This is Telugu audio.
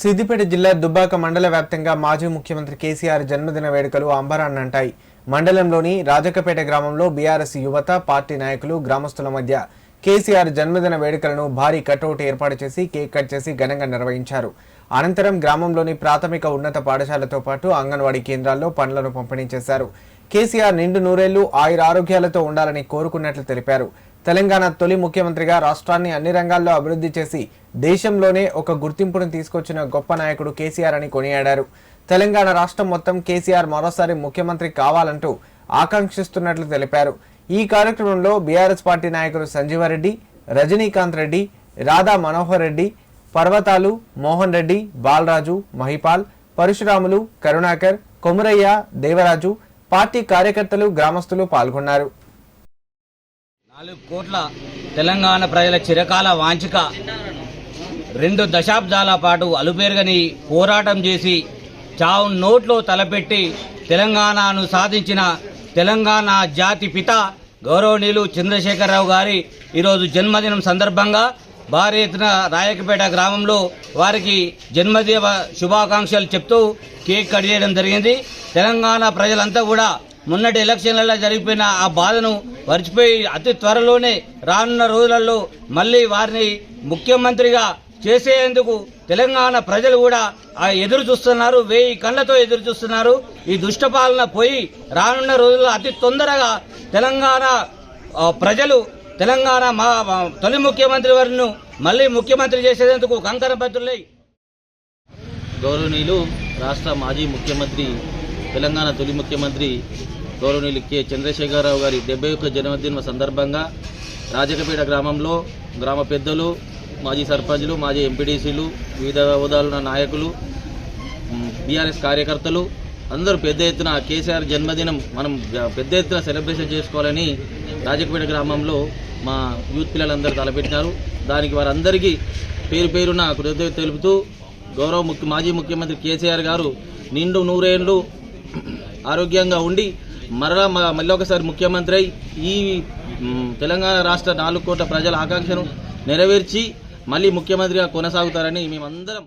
సిద్దిపేట జిల్లా దుబ్బాక మండల వ్యాప్తంగా మాజీ ముఖ్యమంత్రి కేసీఆర్ జన్మదిన వేడుకలు అంబరాన్నంటాయి మండలంలోని రాజకపేట గ్రామంలో బీఆర్ఎస్ యువత పార్టీ నాయకులు గ్రామస్తుల మధ్య కేసీఆర్ జన్మదిన వేడుకలను భారీ కటౌట్ ఏర్పాటు చేసి కేక్ కట్ చేసి ఘనంగా నిర్వహించారు. అనంతరం గ్రామంలోని ప్రాథమిక ఉన్నత పాఠశాలతో పాటు అంగన్వాడీ కేంద్రాల్లో పండ్లను పంపిణీ చేశారు. కేసీఆర్ నిండు నూరేళ్ళు ఆయుర ఆరోగ్యాలతో ఉండాలని కోరుకున్నట్లు తెలిపారు. తెలంగాణ తొలి ముఖ్యమంత్రిగా రాష్ట్రాన్ని అన్ని రంగాల్లో అభివృద్ధి చేసి దేశంలోనే ఒక గుర్తింపును తీసుకొచ్చిన గొప్ప నాయకుడు కేసీఆర్ అని కొనియాడారు. తెలంగాణ రాష్ట్రం మొత్తం కేసీఆర్ మరోసారి ముఖ్యమంత్రి కావాలంటూ ఆకాంక్షిస్తున్నట్లు తెలిపారు. ఈ కార్యక్రమంలో బీఆర్ఎస్ పార్టీ నాయకులు సంజీవారెడ్డి రజనీకాంత్ రెడ్డి రాధా మనోహర్ రెడ్డి పర్వతాలు మోహన్ రెడ్డి బాలరాజు మహిపాల్ పరశురాములు కరుణాకర్ కొమురయ్య దేవరాజు పార్టీ కార్యకర్తలు గ్రామస్తులు పాల్గొన్నారు. నాలుగు కోట్ల తెలంగాణ ప్రజల చిరకాల వాంఛిక. రెండు దశాబ్దాల పాటు అలుపేరుగని పోరాటం చేసి చావు నోట్లో తలపెట్టి తెలంగాణను సాధించిన తెలంగాణ జాతి పిత గౌరవనీయులు చంద్రశేఖరరావు గారి ఈరోజు జన్మదినం సందర్భంగా భారీ ఎత్తున రాయకపేట గ్రామంలో వారికి జన్మదిన శుభాకాంక్షలు చెప్తూ కేక్ కట్ చేయడం జరిగింది. తెలంగాణ ప్రజలంతా కూడా మొన్నటి ఎలక్షన్లలో జరిగిపోయిన ఆ బాధను మర్చిపోయి అతి త్వరలోనే రానున్న రోజులలో మళ్ళీ వారిని ముఖ్యమంత్రిగా చేసేందుకు తెలంగాణ ప్రజలు కూడా ఆ ఎదురు చూస్తున్నారు వేయి కళ్ళతో ఎదురు చూస్తున్నారు. ఈ దుష్టపాలన పోయి రానున్న రోజుల్లో అతి తొందరగా తెలంగాణ ప్రజలు తెలంగాణ మా తొలి ముఖ్యమంత్రి వారిను మళ్ళీ ముఖ్యమంత్రి చేసేందుకు కంకణబద్దులై గౌరవనీయులు రాష్ట్ర మాజీ ముఖ్యమంత్రి తెలంగాణ తొలి ముఖ్యమంత్రి గౌరవనీయులు కె. చంద్రశేఖరరావు గారి డెబ్బై ఒక్క జన్మదిన సందర్భంగా రాజకపేట గ్రామంలో గ్రామ పెద్దలు మాజీ సర్పంచ్లు మాజీ ఎంపీడీసీలు వివిధ హోదాలున్న నాయకులు బీఆర్ఎస్ కార్యకర్తలు అందరూ పెద్ద ఎత్తున కేసీఆర్ జన్మదినం మనం పెద్ద ఎత్తున సెలబ్రేషన్ చేసుకోవాలని రాజకపేట గ్రామంలో మా యూత్ పిల్లలందరూ తలపెట్టినారు. దానికి వారందరికీ పేరు పేరున కృతజ్ఞత తెలుపుతూ గౌరవ ముఖ్య మాజీ ముఖ్యమంత్రి కేసీఆర్ గారు నిండు నూరేళ్ళు ఆరోగ్యంగా ఉండి మరలా మ- మళ్ళీ ఒకసారి ముఖ్యమంత్రి అయి ఈ తెలంగాణ రాష్ట్ర నాలుగు కోట్ల ప్రజల ఆకాంక్షను నెరవేర్చి మళ్ళీ ముఖ్యమంత్రిగా కొనసాగుతారని మేమందరం